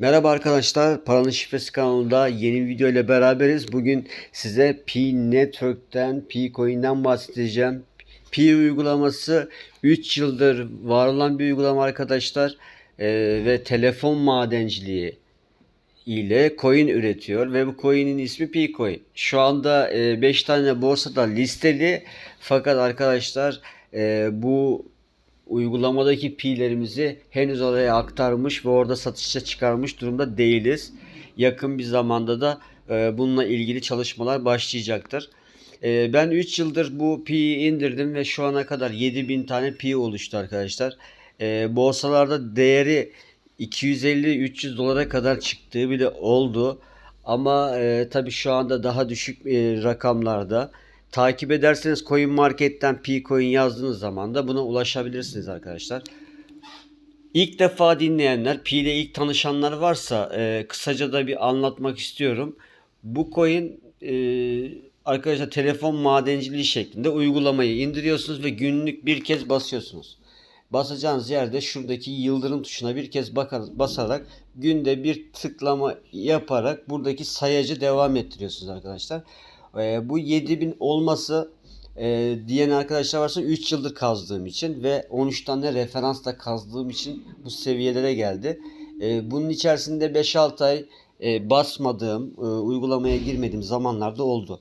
Merhaba arkadaşlar, Paranın Şifresi kanalında yeni video ile beraberiz. Bugün size Pi Network'ten, Pi Coin'den bahsedeceğim. Pi uygulaması 3 yıldır var olan bir uygulama arkadaşlar. Ee, ve telefon madenciliği ile coin üretiyor ve bu coin'in ismi Picoin. Şu anda 5 tane borsada listeli fakat arkadaşlar e, bu uygulamadaki pi'lerimizi henüz oraya aktarmış ve orada satışa çıkarmış durumda değiliz. Yakın bir zamanda da e, bununla ilgili çalışmalar başlayacaktır. E, ben 3 yıldır bu pi'yi indirdim ve şu ana kadar 7000 tane pi oluştu arkadaşlar. E, borsalarda değeri 250-300 dolara kadar çıktığı bile oldu. Ama e, tabii şu anda daha düşük e, rakamlarda. Takip ederseniz Coin Market'ten P-Coin yazdığınız zaman da buna ulaşabilirsiniz arkadaşlar. İlk defa dinleyenler, Pi ile ilk tanışanlar varsa e, kısaca da bir anlatmak istiyorum. Bu coin e, arkadaşlar telefon madenciliği şeklinde uygulamayı indiriyorsunuz ve günlük bir kez basıyorsunuz. Basacağınız yerde şuradaki yıldırım tuşuna bir kez bakar, basarak günde bir tıklama yaparak buradaki sayacı devam ettiriyorsunuz arkadaşlar. E, bu 7000 olması e, diyen arkadaşlar varsa 3 yıldır kazdığım için ve 13 tane referansla kazdığım için bu seviyelere geldi. E, bunun içerisinde 5-6 ay e, basmadığım, e, uygulamaya girmediğim zamanlarda oldu.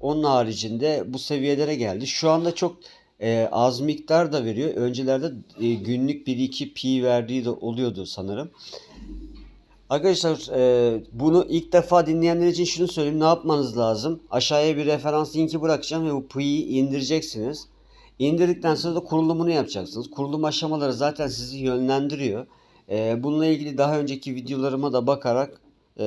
Onun haricinde bu seviyelere geldi. Şu anda çok e, az miktar da veriyor. Öncelerde e, günlük 1-2 pi verdiği de oluyordu sanırım. Arkadaşlar e, bunu ilk defa dinleyenler için şunu söyleyeyim. Ne yapmanız lazım? Aşağıya bir referans linki bırakacağım ve bu pi'yi indireceksiniz. İndirdikten sonra da kurulumunu yapacaksınız. Kurulum aşamaları zaten sizi yönlendiriyor. E, bununla ilgili daha önceki videolarıma da bakarak e,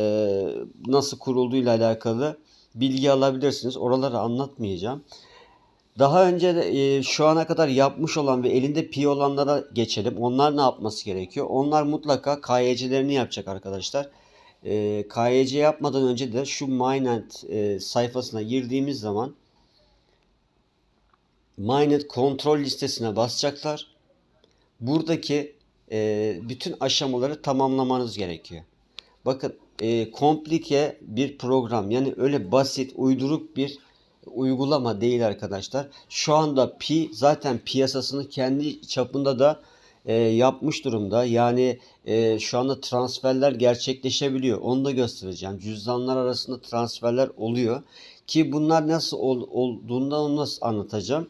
nasıl kurulduğuyla alakalı bilgi alabilirsiniz. Oraları anlatmayacağım. Daha önce de, e, şu ana kadar yapmış olan ve elinde pi olanlara geçelim. Onlar ne yapması gerekiyor? Onlar mutlaka KYC'lerini yapacak arkadaşlar. E, KYC yapmadan önce de şu Mainnet e, sayfasına girdiğimiz zaman Mainnet kontrol listesine basacaklar. Buradaki e, bütün aşamaları tamamlamanız gerekiyor. Bakın e, komplike bir program yani öyle basit uyduruk bir uygulama değil arkadaşlar. Şu anda Pi zaten piyasasını kendi çapında da e, yapmış durumda. Yani e, şu anda transferler gerçekleşebiliyor. Onu da göstereceğim. Cüzdanlar arasında transferler oluyor. Ki bunlar nasıl ol, olduğundan onu nasıl anlatacağım.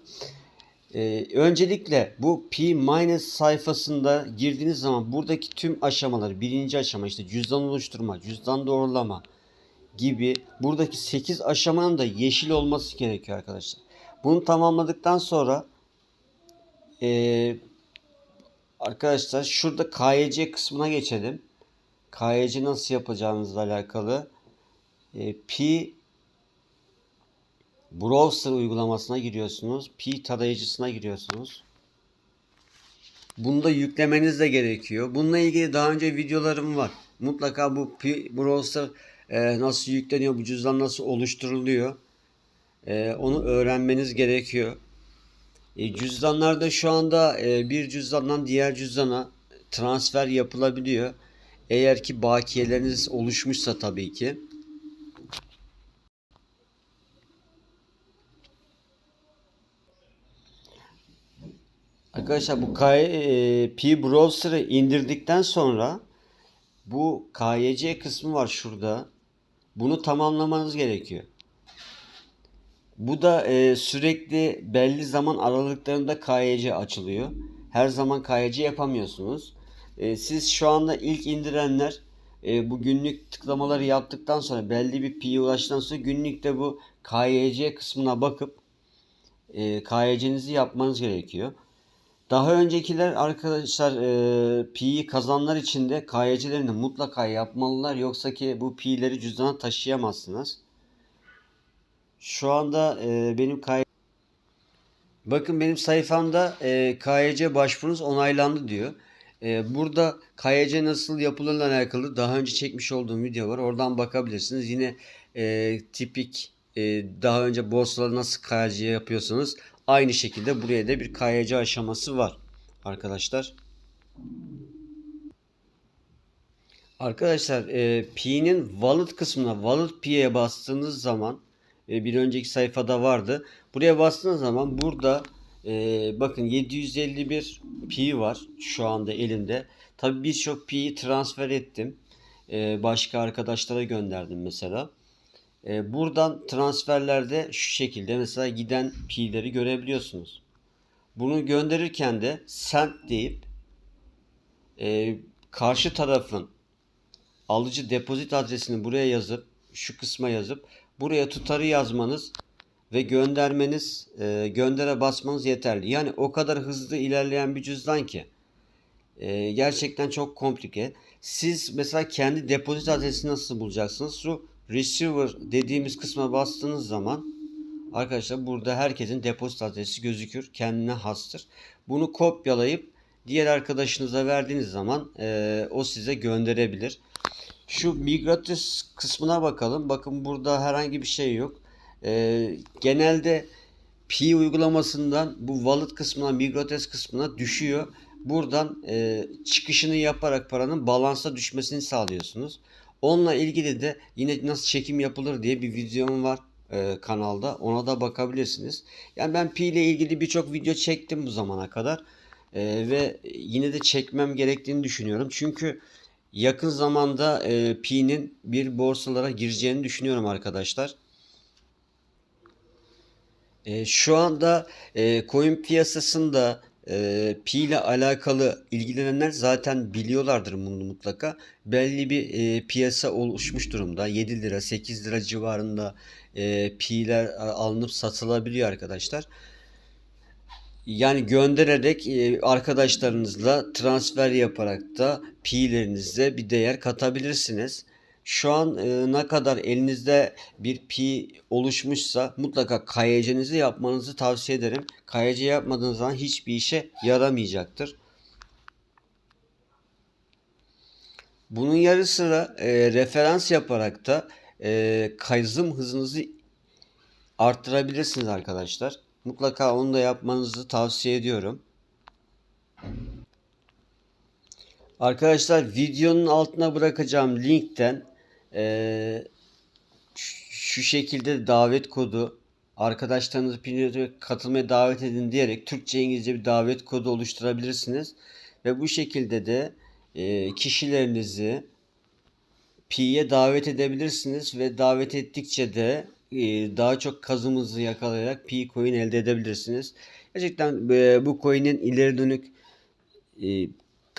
Ee, öncelikle bu P minus sayfasında girdiğiniz zaman buradaki tüm aşamaları birinci aşama işte cüzdan oluşturma, cüzdan doğrulama, gibi buradaki 8 aşamanın da yeşil olması gerekiyor arkadaşlar. Bunu tamamladıktan sonra ee, arkadaşlar şurada KYC kısmına geçelim. KYC nasıl yapacağınızla alakalı e, P browser uygulamasına giriyorsunuz. P tarayıcısına giriyorsunuz. Bunu da yüklemeniz de gerekiyor. Bununla ilgili daha önce videolarım var. Mutlaka bu P browser e, nasıl yükleniyor, bu cüzdan nasıl oluşturuluyor e, onu öğrenmeniz gerekiyor. E, cüzdanlarda şu anda e, bir cüzdandan diğer cüzdana transfer yapılabiliyor. Eğer ki bakiyeleriniz oluşmuşsa tabii ki. Arkadaşlar bu e, P Browser'ı indirdikten sonra bu KYC kısmı var şurada. Bunu tamamlamanız gerekiyor. Bu da e, sürekli belli zaman aralıklarında KYC açılıyor. Her zaman KYC yapamıyorsunuz. E, siz şu anda ilk indirenler e, bu günlük tıklamaları yaptıktan sonra belli bir pi'ye ulaştıktan sonra günlükte bu KYC kısmına bakıp e, KYC'nizi yapmanız gerekiyor. Daha öncekiler arkadaşlar e, pi'yi kazanlar için de KYC'lerini mutlaka yapmalılar. Yoksa ki bu pi'leri cüzdana taşıyamazsınız. Şu anda e, benim KY... Bakın benim sayfamda e, KYC başvurunuz onaylandı diyor. E, burada KYC nasıl yapılırla alakalı daha önce çekmiş olduğum video var. Oradan bakabilirsiniz. Yine e, tipik e, daha önce borsalarda nasıl KYC yapıyorsanız Aynı şekilde buraya da bir KYC aşaması var arkadaşlar. Arkadaşlar e, P'nin wallet kısmına wallet P'ye bastığınız zaman e, bir önceki sayfada vardı. Buraya bastığınız zaman burada e, bakın 751 P var şu anda elimde. Tabii birçok P'yi transfer ettim. E, başka arkadaşlara gönderdim mesela. E, buradan transferlerde şu şekilde mesela giden P'leri görebiliyorsunuz. Bunu gönderirken de send deyip e, karşı tarafın alıcı depozit adresini buraya yazıp şu kısma yazıp buraya tutarı yazmanız ve göndermeniz e, göndere basmanız yeterli. Yani o kadar hızlı ilerleyen bir cüzdan ki e, gerçekten çok komplike. Siz mesela kendi depozit adresini nasıl bulacaksınız? Şu receiver dediğimiz kısma bastığınız zaman arkadaşlar burada herkesin depozit adresi gözükür. Kendine hastır. Bunu kopyalayıp diğer arkadaşınıza verdiğiniz zaman e, o size gönderebilir. Şu Migratis kısmına bakalım. Bakın burada herhangi bir şey yok. Ee, genelde Pi uygulamasından bu wallet kısmına, Migratis kısmına düşüyor. Buradan e, çıkışını yaparak paranın balansa düşmesini sağlıyorsunuz. Onunla ilgili de yine nasıl çekim yapılır diye bir videom var e, kanalda. Ona da bakabilirsiniz. Yani ben Pi ile ilgili birçok video çektim bu zamana kadar. E, ve yine de çekmem gerektiğini düşünüyorum. Çünkü yakın zamanda e, Pi'nin bir borsalara gireceğini düşünüyorum arkadaşlar. E, şu anda e, coin piyasasında Pi ile alakalı ilgilenenler zaten biliyorlardır bunu mutlaka. Belli bir e, piyasa oluşmuş durumda. 7 lira 8 lira civarında e, Pi'ler alınıp satılabiliyor arkadaşlar. Yani göndererek e, arkadaşlarınızla transfer yaparak da pi'lerinize bir değer katabilirsiniz. Şu an e, ne kadar elinizde bir pi oluşmuşsa mutlaka KYC'nizi yapmanızı tavsiye ederim. KYC yapmadığınız zaman hiçbir işe yaramayacaktır. Bunun yarı sıra e, referans yaparak da e, kazım hızınızı arttırabilirsiniz arkadaşlar. Mutlaka onu da yapmanızı tavsiye ediyorum. Arkadaşlar videonun altına bırakacağım linkten eee, şu şekilde davet kodu arkadaşlarınızı Pinterest'e katılmaya davet edin diyerek Türkçe İngilizce bir davet kodu oluşturabilirsiniz. Ve bu şekilde de eee, kişilerinizi Pi'ye davet edebilirsiniz ve davet ettikçe de e, daha çok kazımızı yakalayarak Pi coin elde edebilirsiniz. Gerçekten e, bu coin'in ileri dönük e,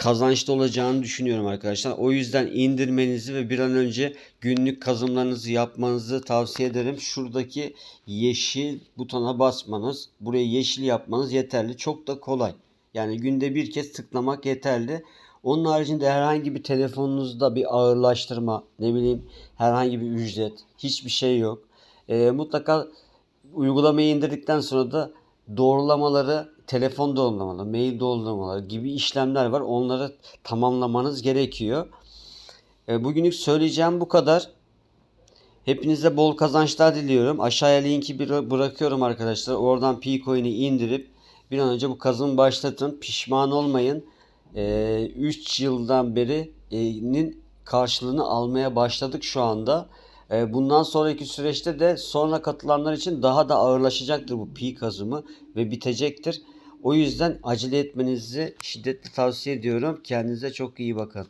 kazançlı olacağını düşünüyorum arkadaşlar. O yüzden indirmenizi ve bir an önce günlük kazımlarınızı yapmanızı tavsiye ederim. Şuradaki yeşil butona basmanız, buraya yeşil yapmanız yeterli. Çok da kolay. Yani günde bir kez tıklamak yeterli. Onun haricinde herhangi bir telefonunuzda bir ağırlaştırma, ne bileyim herhangi bir ücret, hiçbir şey yok. E, mutlaka uygulamayı indirdikten sonra da doğrulamaları, telefon doğrulamaları, mail doğrulamaları gibi işlemler var. Onları tamamlamanız gerekiyor. E, bugünlük söyleyeceğim bu kadar. Hepinize bol kazançlar diliyorum. Aşağıya linki bırakıyorum arkadaşlar. Oradan Picoin'i indirip bir an önce bu kazımı başlatın. Pişman olmayın. 3 yıldan beri'nin karşılığını almaya başladık şu anda. E, bundan sonraki süreçte de sonra katılanlar için daha da ağırlaşacaktır bu pi kazımı ve bitecektir. O yüzden acele etmenizi şiddetle tavsiye ediyorum. Kendinize çok iyi bakın.